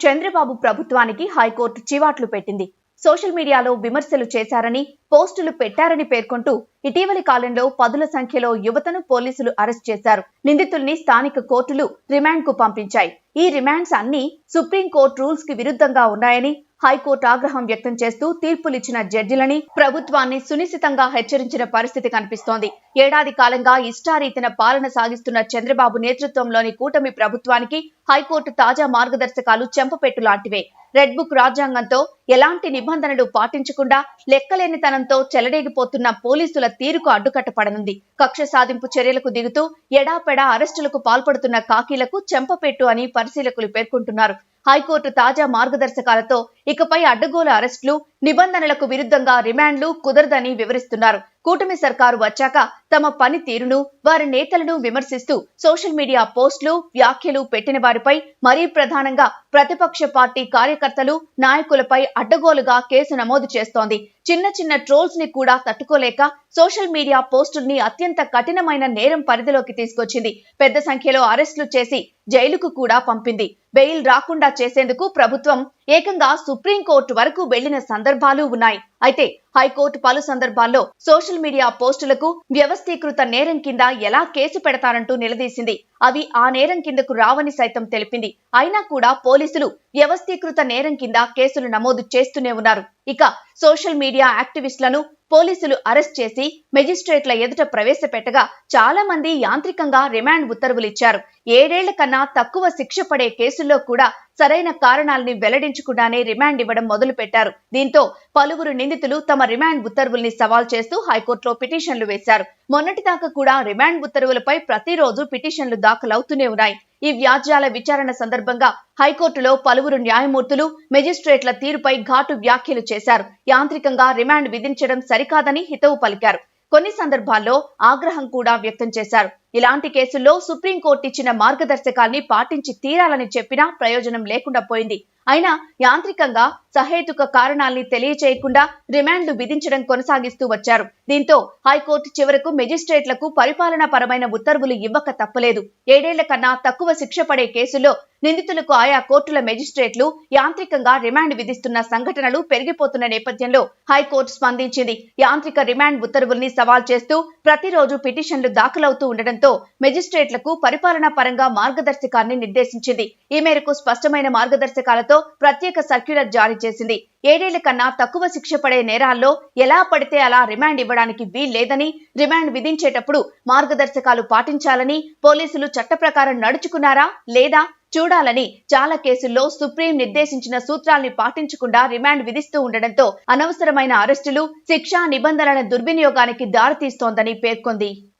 చంద్రబాబు ప్రభుత్వానికి హైకోర్టు చివాట్లు పెట్టింది. సోషల్ మీడియాలో విమర్శలు చేశారని పోస్టులు పెట్టారని పేర్కొంటూ ఇటీవలి కాలంలో పదుల సంఖ్యలో యువతను పోలీసులు అరెస్ట్ చేశారు. నిందితుల్ని స్థానిక కోర్టులు రిమాండ్కు పంపించాయి. ఈ రిమాండ్స్ అన్ని సుప్రీంకోర్టు రూల్స్కి విరుద్ధంగా ఉన్నాయని హైకోర్టు ఆగ్రహం వ్యక్తం చేస్తూ తీర్పులిచ్చిన జడ్జిలని ప్రభుత్వాన్ని సునిశితంగా హెచ్చరించిన పరిస్థితి కనిపిస్తోంది. ఏడాది కాలంగా ఇష్టారీతిన పాలన సాగిస్తున్న చంద్రబాబు నేతృత్వంలోని కూటమి ప్రభుత్వానికి హైకోర్టు తాజా మార్గదర్శకాలు చెంపపెట్టు లాంటివే. రెడ్ బుక్ రాజ్యాంగంతో ఎలాంటి నిబంధనలు పాటించకుండా లెక్కలేనితనంతో చెలరేగిపోతున్న పోలీసుల తీరుకు అడ్డుకట్టపడనుంది కక్ష సాధింపు చర్యలకు దిగుతూ ఎడాపెడా అరెస్టులకు పాల్పడుతున్న కాకీలకు చెంపపెట్టు అని పరిశీలకులు పేర్కొంటున్నారు. హైకోర్టు తాజా మార్గదర్శకాలతో ఇకపై అడ్డగోలు అరెస్టులు నిబంధనలకు విరుద్ధంగా రిమాండ్లు కుదరదని వివరిస్తున్నారు. కూటమి సర్కారు వచ్చాక తమ పని తీరును వారి నేతలను విమర్శిస్తూ సోషల్ మీడియా పోస్టులు వ్యాఖ్యలు పెట్టిన వారిపై మరీ ప్రధానంగా ప్రతిపక్ష పార్టీ కార్యకర్తలు నాయకులపై అడ్డగోలుగా కేసు నమోదు చేస్తోంది. చిన్న చిన్న ట్రోల్స్ని కూడా తట్టుకోలేక సోషల్ మీడియా పోస్టుల్ని అత్యంత కఠినమైన నేరం పరిధిలోకి తీసుకొచ్చింది. పెద్ద సంఖ్యలో అరెస్టులు చేసి జైలుకు కూడా పంపింది. బెయిల్ రాకుండా చేసేందుకు ప్రభుత్వం ఏకంగా సుప్రీంకోర్టు వరకు వెళ్ళిన సందర్భాలు ఉన్నాయి. అయితే హైకోర్టు పలు సందర్భాల్లో సోషల్ మీడియా పోస్టులకు వ్యవస్థీకృత నేరం కింద ఎలా కేసు పెడతారంటూ నిలదీసింది. అవి ఆ నేరం కిందకు రావని సైతం తెలిపింది. అయినా కూడా పోలీసులు వ్యవస్థీకృత నేరం కింద కేసులు నమోదు చేస్తూనే ఉన్నారు. ఇక సోషల్ మీడియా యాక్టివిస్టులను పోలీసులు అరెస్ట్ చేసి మెజిస్ట్రేట్ల ఎదుట ప్రవేశపెట్టగా చాలా మంది యాంత్రికంగా రిమాండ్ ఉత్తర్వులు ఇచ్చారు. ఏడేళ్ళ కన్నా తక్కువ శిక్ష పడే కేసుల్లో కూడా సరైన కారణాలని వెల్లడించకుండానే రిమాండ్ ఇవ్వడం మొదలు పెట్టారు దీంతో పలువురు నిందితులు తమ రిమాండ్ ఉత్తర్వుల్ని సవాల్ చేస్తూ హైకోర్టులో పిటిషన్లు వేశారు. మొన్నటిదాకా కూడా రిమాండ్ ఉత్తర్వులపై ప్రతిరోజు పిటిషన్లు దాఖలవుతూనే ఉన్నాయి. ఈ వ్యాజ్యాల విచారణ సందర్భంగా హైకోర్టులో పలువురు న్యాయమూర్తులు మెజిస్ట్రేట్ల తీరుపై ఘాటు వ్యాఖ్యలు చేశారు. యాంత్రికంగా రిమాండ్ విధించడం సరికాదని హితవు పలికారు. కొన్ని సందర్భాల్లో ఆగ్రహం కూడా వ్యక్తం చేశారు. ఇలాంటి కేసుల్లో సుప్రీంకోర్టు ఇచ్చిన మార్గదర్శకాల్ని పాటించి తీరాలని చెప్పినా ప్రయోజనం లేకుండా పోయింది. అయినా యాంత్రికంగా సహేతుక కారణాల్ని తెలియచేయకుండా రిమాండ్లు విధించడం కొనసాగిస్తూ వచ్చారు. దీంతో హైకోర్టు చివరకు మెజిస్ట్రేట్లకు పరిపాలనా పరమైన ఉత్తర్వులు ఇవ్వక తప్పలేదు. ఏడేళ్ళ కన్నా తక్కువ శిక్ష పడే కేసుల్లో నిందితులకు ఆయా కోర్టుల మెజిస్ట్రేట్లు యాంత్రికంగా రిమాండ్ విధిస్తున్న సంఘటనలు పెరిగిపోతున్న నేపథ్యంలో హైకోర్టు స్పందించింది. యాంత్రిక రిమాండ్ ఉత్తర్వుల్ని సవాల్ చేస్తూ ప్రతిరోజు పిటిషన్లు దాఖలవుతూ ఉండడంతో మెజిస్ట్రేట్లకు పరిపాలనా పరంగా మార్గదర్శకాన్ని నిర్దేశించింది. ఈ మేరకు స్పష్టమైన మార్గదర్శకాలతో ప్రత్యేక సర్క్యులర్ జారీ చేసింది. ఏడేళ్ళ కన్నా తక్కువ శిక్ష పడే నేరాల్లో ఎలా పడితే అలా రిమాండ్ ఇవ్వడానికి వీల్లేదని రిమాండ్ విధించేటప్పుడు మార్గదర్శకాలు పాటించాలని పోలీసులు చట్ట ప్రకారం నడుచుకున్నారా లేదా చూడాలని చాలా కేసుల్లో సుప్రీం నిర్దేశించిన సూత్రాల్ని పాటించకుండా రిమాండ్ విధిస్తూ ఉండడంతో అనవసరమైన అరెస్టులు శిక్షా నిబంధనల దుర్వినియోగానికి దారితీస్తోందని పేర్కొంది.